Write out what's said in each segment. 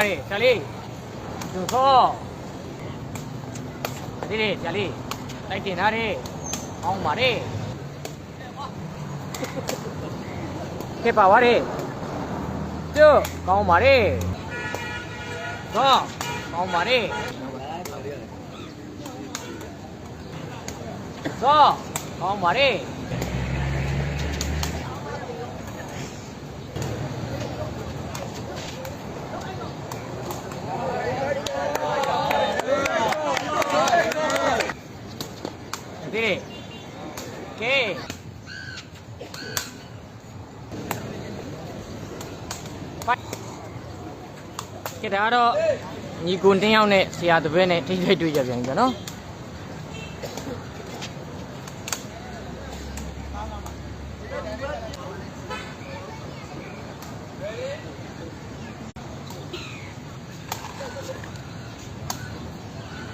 တာလေဆရာလေးသူသောဒီလေဆရာလေးတိုက်တင်ထားတယ်အောင်းပါလေကဲပါဝါလေကျိုးကောင်းပါလေသောကောင်းပါလေသောကောင်းပါလေ ဒီကဲဖိုက်ကဲဒါတော့ညီကွန်တင်းရောက်နဲ့ဆရာတပည့်နဲ့ထိတ်ထိတ်တွေ့ကြပြန်ပြီနော်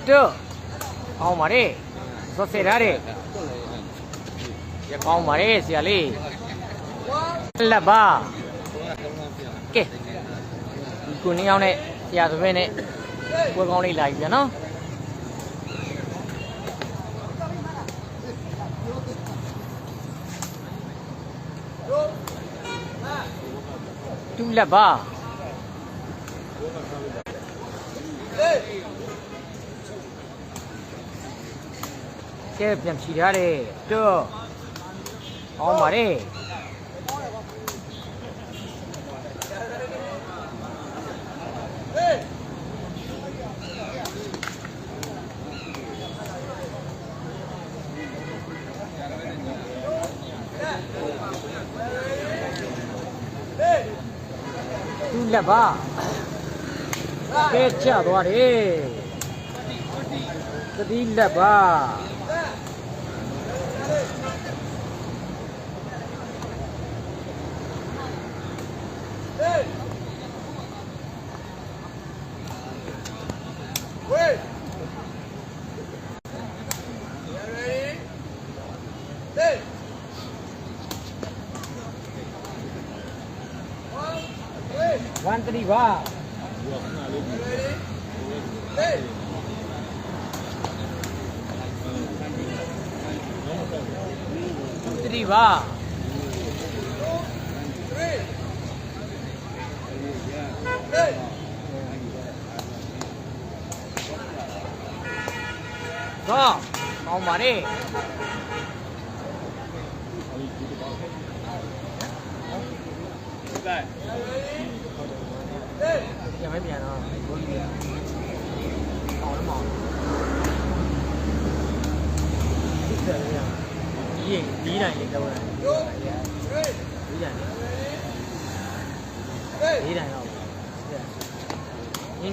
တို့အောင်ပါလေ စောစေထားတယ်ရကောင်းပါလေဆရာလေးလက်ပါကဲဒီကိုနေအောင်နဲ့ဆရာသပင်းနဲ့ပွဲကောင်းလေးလာပြီဗျာနော်တူလက်ပါ ကဲပြန်ဖြီထားတယ်တော့အောင်ပါလေတူလက်ပါကဲချသွားတယ်သတိလက်ပါ one three ပါတရီပါတော့ကောင်းပါလေ ပြန်မပြန်တော့ဘိုးကြီးအောင်လို့မအောင်ဒီစရရဒီရင်ဒီတိုင်းလေးတော့ဒီတိုင်းဒီတိုင်းတော့မြင်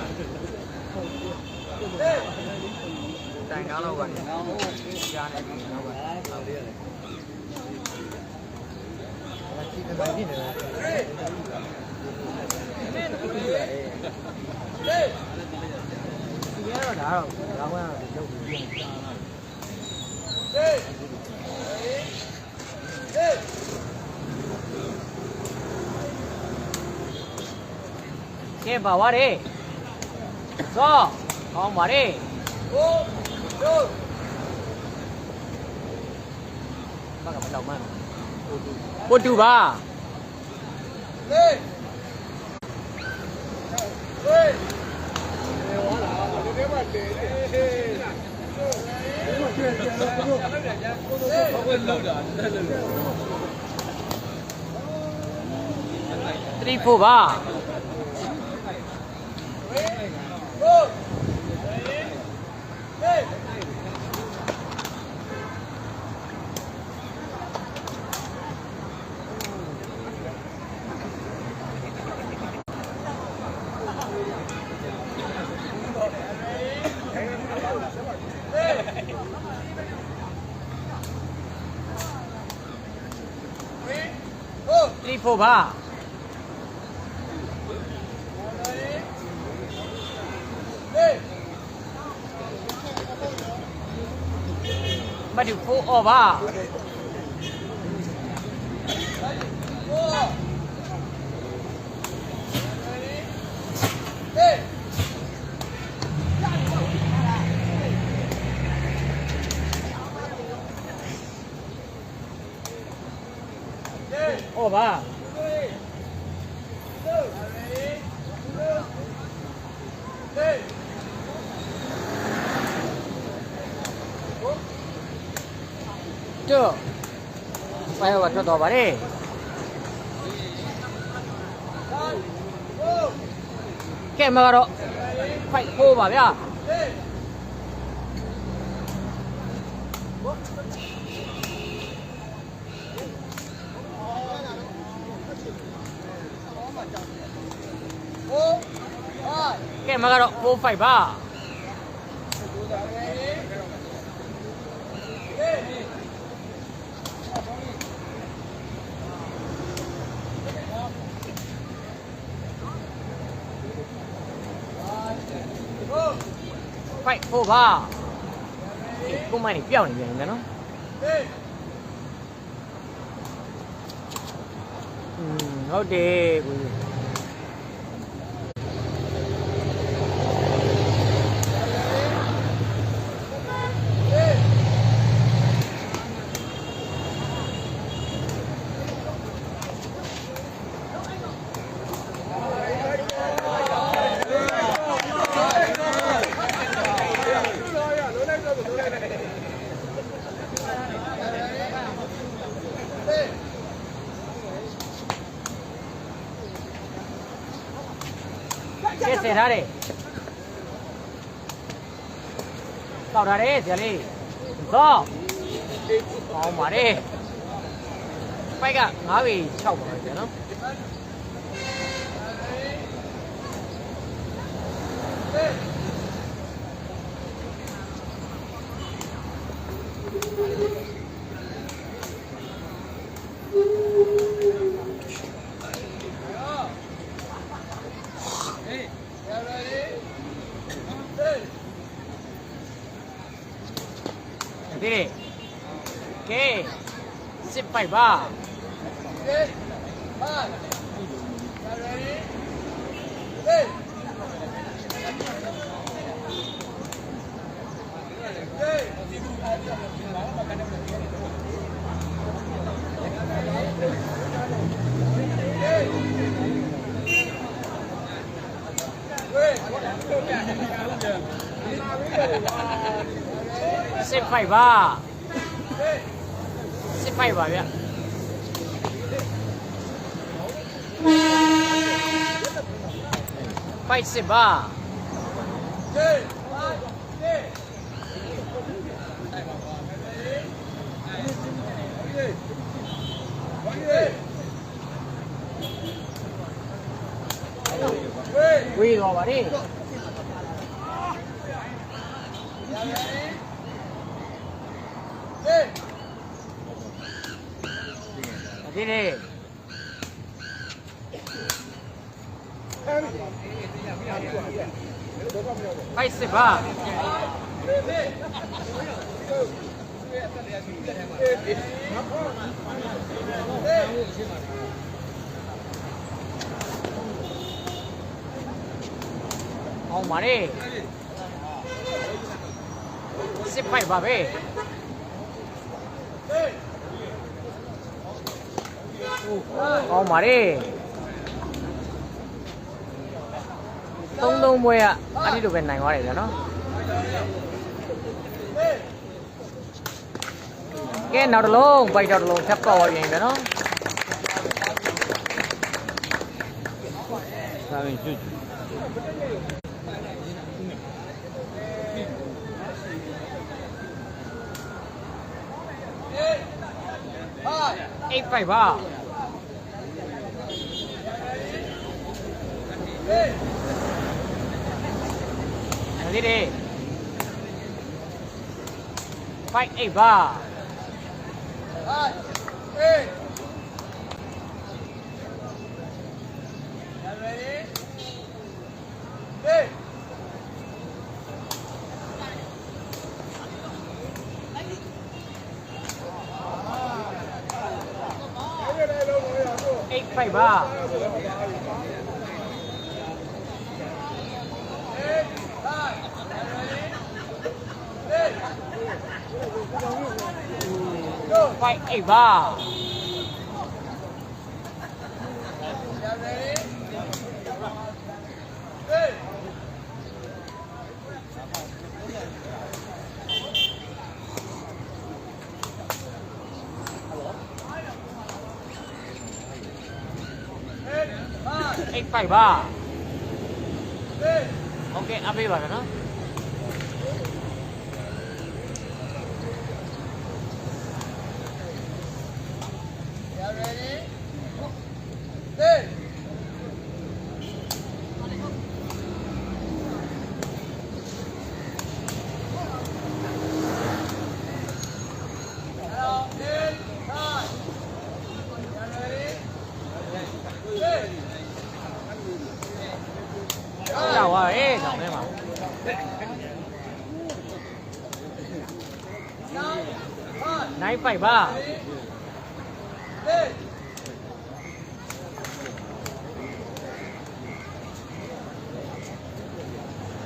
း မြင်းလေးဒီတိုင်းတော့ရှယ်ခဲ့သွားနော်ဒီတိုင်းဘုံနာတယ်တိုင်ကားတော့ကနေရှားနေပြီတော့ကနေဟုတ်တယ်ဒီကဘာဖြစ်နေလဲဒီကတော့ဒါတော့ရောင်းရတော့ရုပ်ပြီးပြန်ကဲပါဝါရဲစောကောင်းပါရဲဘာက မလောက်မှန်းပိုတူပါ3 4ပါ3 4 cô ba bắt được phụ ô bà, ô ba がちょっと暴れ。けん曲がろう。はいオーバーや。けん曲がろう。バー。 ပါဒီကိုမိုင်းနေပြောင်းနေပြန်တယ်နော်อืมဟုတ်တယ်ကိုကြီး ကဲ ဆယ်ထားတယ်တောက်ထားတယ်ဆရာလေးသောကောင်းပါတယ်ပိုက်က9ပေ6ပါပဲဆရာနော် ဒီလေကဲစစ်ပိုက် ပါစစ်ပိုက်ပါစစ်ပိုက်ပါဗျပိုက်စစ်ပါဝေးတော့ပါလေဒီလေ ပိုက်စစ်ပါအောင်ပါလေစစ်ပိုက်ပါပဲအောင်ပါလေ သုံးသုံးပွဲကအဲ့ဒီလိုပဲနိုင်သွားတယ်ဗျာနော်ကဲနောက်တစ်လုံးပိုက်တော့တစ်လုံးဖြတ်ပေါ်ရင်ဗျာနော်စာရင်ကျွတ်8 5ပါ လေးတွေဖိုက်အိတ်ပါဖိုက်အိတ် ready? Hey! Eight five ah. quay ỉ ba, X bảy ba ok AP bảy nó နိုင်ဖိုက်ပါ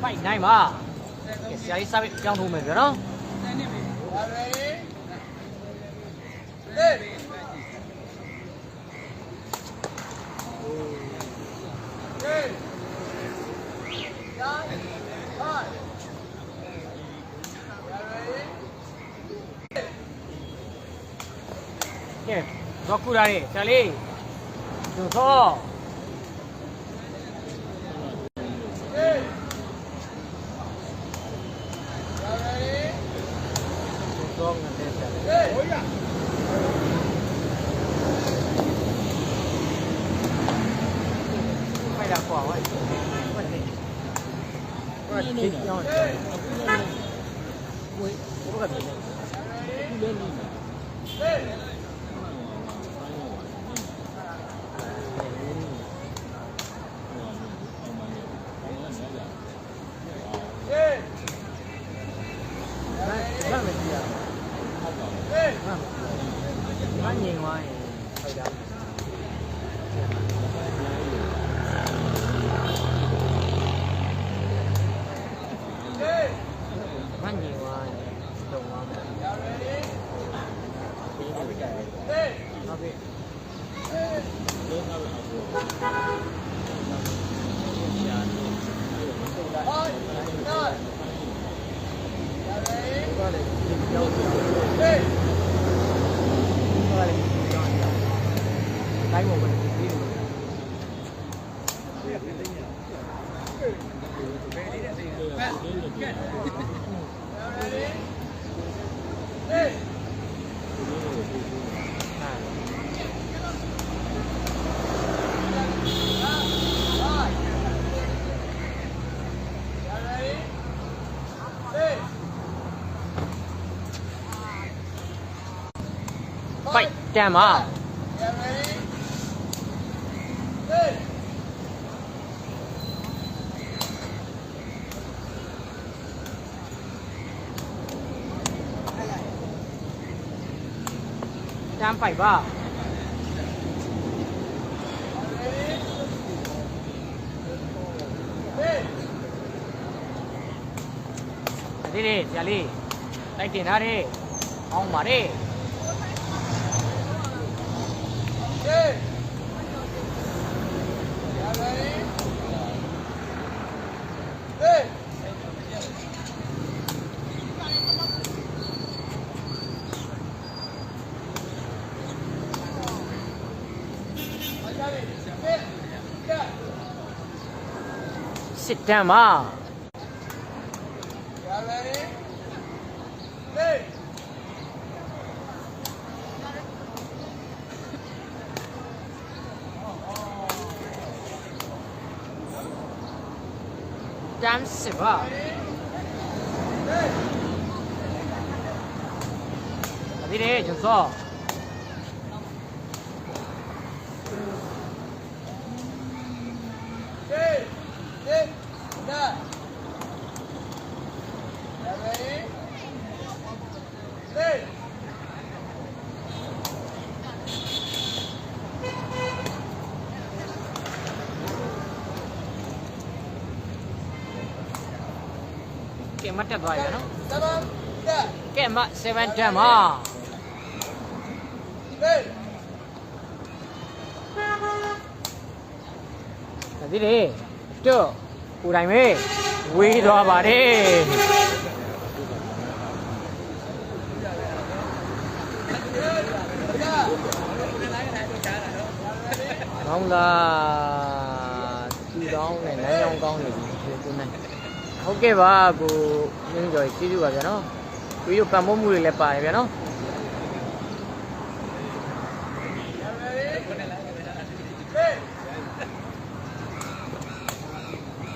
ဖိုက်နိုင်ပါကဲဆရာကြီးစားပြီးကြောင်းထိုးမယ်ပြောနော် ကဲတော့ကူလာရဲဆရာလေးသူသောသောငါတဲ့ဆရာလေးဖိုက်တာကွာဝဲဖိုက်နေဖိုက်နေကြောင်းတယ်ဝေးဘုရားတယ် ရမယ်ကြည့်ရဟေး ငါငြိမ်သွားရင်ဟုတ်ကြငါငြိမ်သွားရင်တော့သွားမယ်ဟုတ်ပြီဘာလဲဒီကြောက်ဟေးဘာလဲဒီကြောက်တိုင်းပေါ်မှာဒီလို ဖိုက်တန်ပါတန်ဖိုက်ပါဒီလေ ဆရာလေးတိုက်တင်ထားတယ်အောင်ပါလေ စစ်တမ်းပါတမ်းစစ်ပါဒီလေကျွန်စော ဖ မတ်တက်သွားပြီနော်ကဲမ7တက်မှာဒါဒီလေတော့ကိုယ်တိုင်ပဲဝေးသွားပါတယ်ကောင်း ဟုတ်ကဲ့ပါကိုမင်းကျော်ကြီးကျေးဇူးပါဗျာနော်ကိုရပံ့ပိုးမှုတွေလည်းပါတယ်ဗျာနော်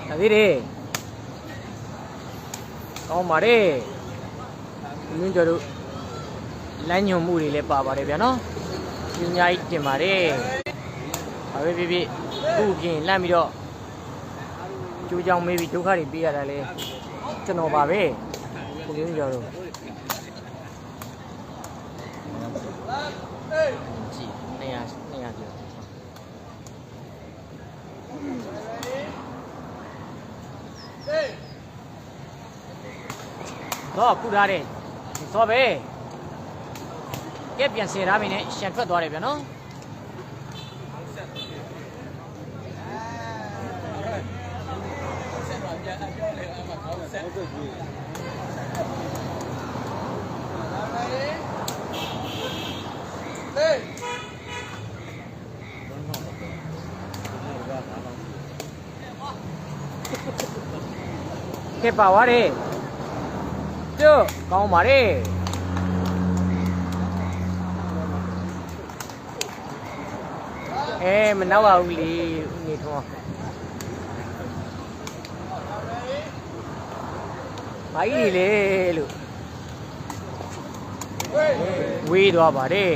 ဒါသေးတယ်ကောင်းပါတယ်မင်းကျော်တို့လမ်းညွန်မှုတွေလည်းပါပါတယ်ဗျာနော်ပညာကြီးတင်ပါတယ်ဘာပဲဖြစ်ဖြစ်ခုပြင်လမ်းပြီးတော့ ကျိုးချောင်းမေးပြီးဒုက္ခတွေပေးရတာလေကျွန်တော်ပါပဲကိုမျိုးကျော်တို့ကြည့်နေရနေရကြည့်တော့ခုထားတဲ့သောပဲကဲပြန်စင်ထားပြီနဲ့ရှန်ထွက်သွားတယ်ဗျာနော် ကဲပါသွားတယ်ကျုပ်ကောင်းပါလေအဲမနောက်ပါဘူးလေဦးနေထွန်းဘာကြီးလေလို့ဝေးသွားပါတယ်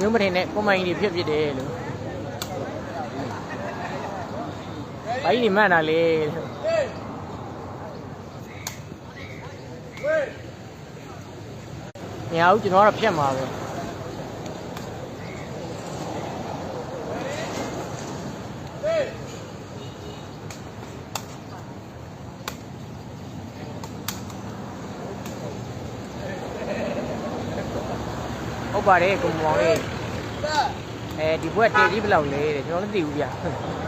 မျိုးမထင်နဲ့ကွန်မိုင်းကြီးဖြစ်ဖြစ်တယ်လို့ဘာကြီးမှန်တာလေလို့မရဘူးကျွန်တော်ကတော့ဖြတ်မှာပဲ ဟုတ်ပါတယ်ကိုမောင်လေးအဲဒီဘွက်တေကြီးဘယ်လောက်လဲတဲ့ကျွန်တော်လည်းမသိဘူးဗျ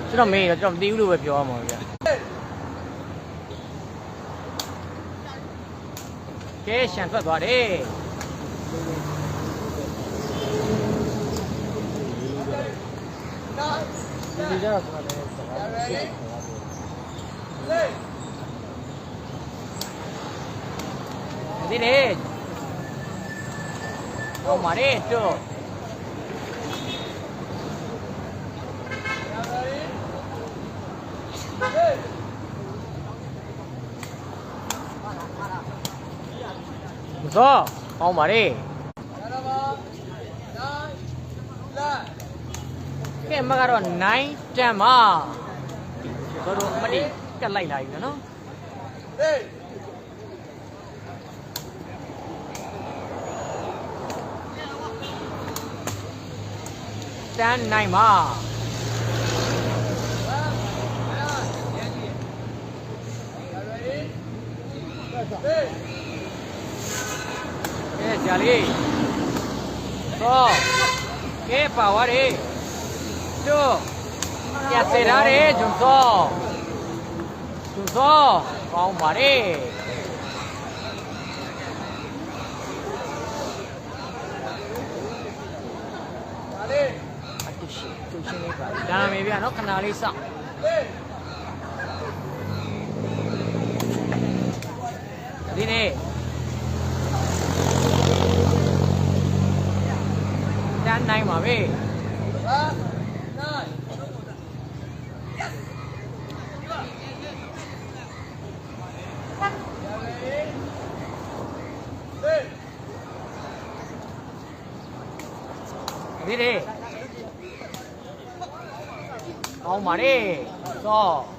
ကျွန်တော်မေးတော့ကျွန်တော်မသိဘူးလို့ပဲပြောရမှာဗျကဲရှန်ထွက်သွားတယ်ဒီကြတော့ကျွန်တော်လည်းစကားမရှိဘူးဒီလေ ဟောမာရေတော့မစောဟောမာရေကဲမကတော့9တန်ပါတို့တို့မတိကတ်လိုက်လာပြီနော် တန်9ပါကဲကြာလေးသောကဲပါဝါရေတို့ညစေထားတယ်ဂျွန်သောဂျွန်သောကောင်းပါလေ တူရှိတူရှိနေပါဒါမေဗျာနော်ခဏလေးစောင့်ဒီနေ့တန်းနိုင်ပါပဲ 哦。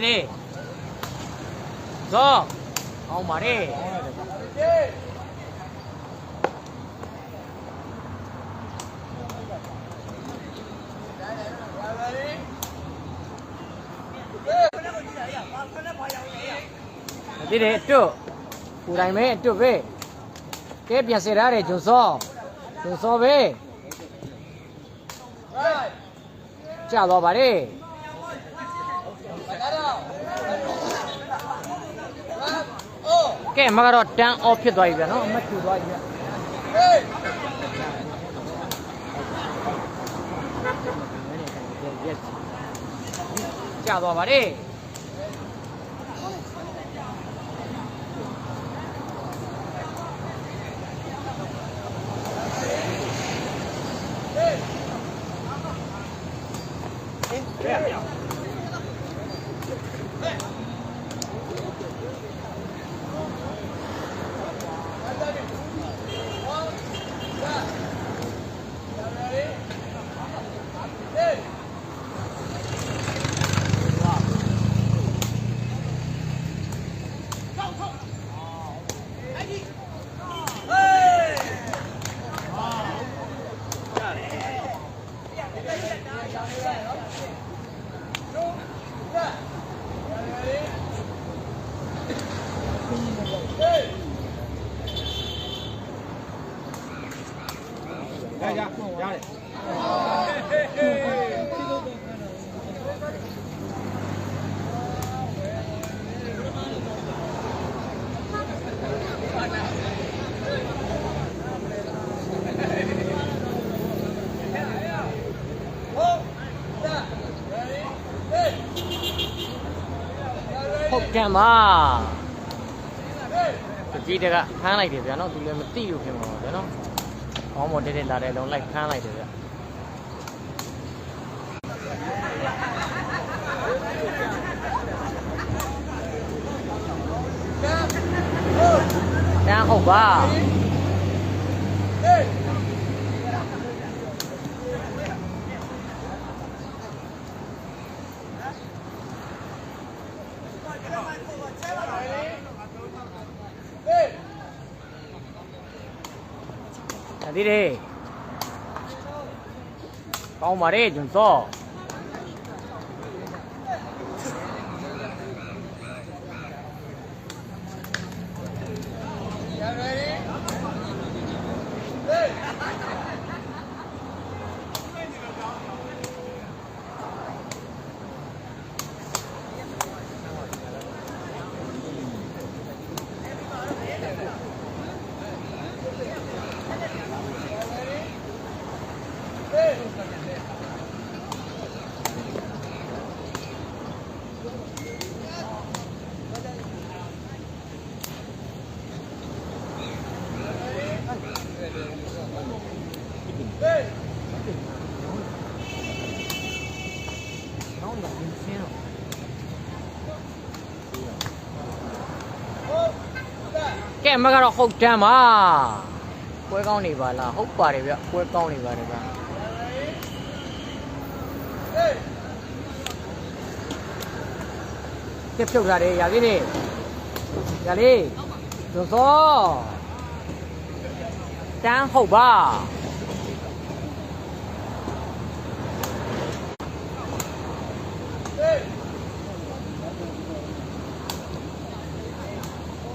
သေးလေဇောအောင်ပါလေဒါသေးလေတွတ်ကိုယ်တိုင်ပဲတွတ်ပဲကဲပြန်စေရတယ်ဂျွန်စောဂျွန်စောပဲကြာတော့ပါလေ ကဲမကတော့တန်းအော့ဖြစ်သွားပြီဗျာနော်အမတ်ထူသွားပြီဗျာကြာသွားပါလေဟုတ် ကဲ့ပါကြီးတကခန်းလိုက်တယ်ဗျာနော်သူလည်းမသိလို့ခင်ပါဗျာနော်အောင်းမတက်တက်လာတဲ့လုံးလိုက်ခန်းလိုက်တယ်ဗျာတန်းဟုတ်ပါ ဒါဒီလေကောင်းပါလေဂျွ ကဲမကတော့ဟုတ်တမ်းပါပွဲကောင်းနေပါလားဟုတ်ပါတယ်ဗျပွဲကောင်းနေပါတယ်ဗျပြဖြုတ်ထားတယ်ရာလေးနေရာလေးဇွန်စောတန်းဟုတ်ပါ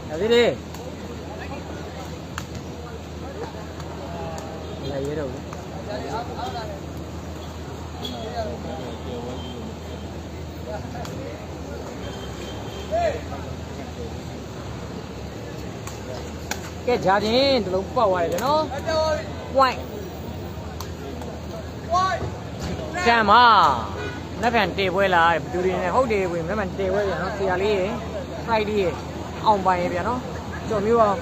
ရာလေးနေလာရဲတော့ဘူး ကဲဂျာချင်းဒီလုံးပေါက်သွားတယ်ဗျနော် point ကျမ်းပါလက်ဖန်တေပွဲလာဘသူတွေနဲ့ဟုတ်တယ်ဝင်လက်ဖန်တေပွဲပြန်နော်ဆရာလေးရေဖိုက်လေးရေအောင်ပိုင်ရေပြန်နော်ကျော်မျိုးအောင်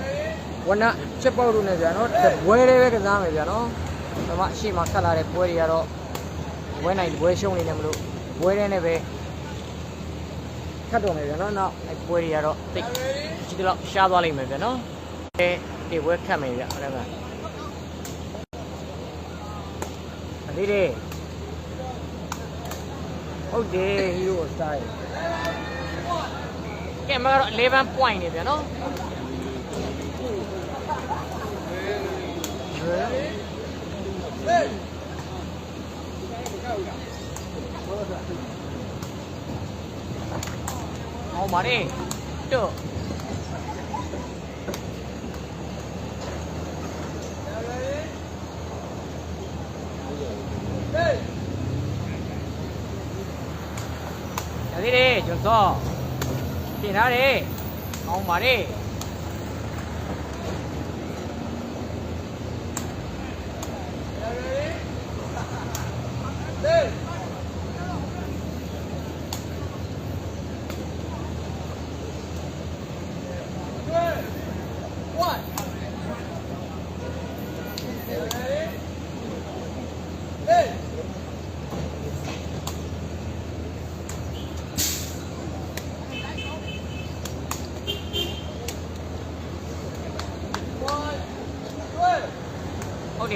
ဝနချက်ပေါက်လို့နေပြန်နော်တပွဲလေးပဲကစားမယ်ပြန်နော်ဒါမှအရှိမဆက်လာတဲ့ပွဲတွေကတော့ဘွဲနိုင်ဘွဲရှုံးနေတယ်မလို့ဘွဲတဲ့နဲ့ပဲခတ်တော်မယ်ဗျာနော်နောက်အဲဘွဲတွေကတော့တိတ်ကြည့်တော့ရှားသွားလိမ့်မယ်ဗျာနော်အဲ ဒီဘွဲခတ်မယ်ဗျာအဲ့ဒါကအလေးတွေဟုတ်တယ်ဟီးရိုးစတိုင်ကဲမကတော့11 point နေဗျာနော်အောင်ပါလေတို့ရ သေးတယ်ကျွန်တော်ပြင်ထားတယ်အောင်ပါလေဟုတ်တ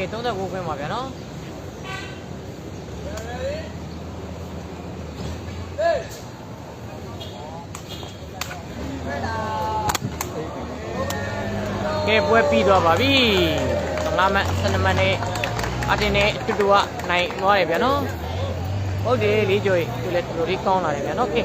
ယ်39ခွင်းပါဗျာနော်ကဲပွဲပြီးသွားပါပြီ15မှတ်12မှတ်နဲ့အတင်းနဲ့တူတူကနိုင်သွားတယ်ဗျာနော်ဟုတ်တယ်လေးကြွေသူလည်းတူတူလေးကောင်းလာတယ်ဗျာနော်ကဲ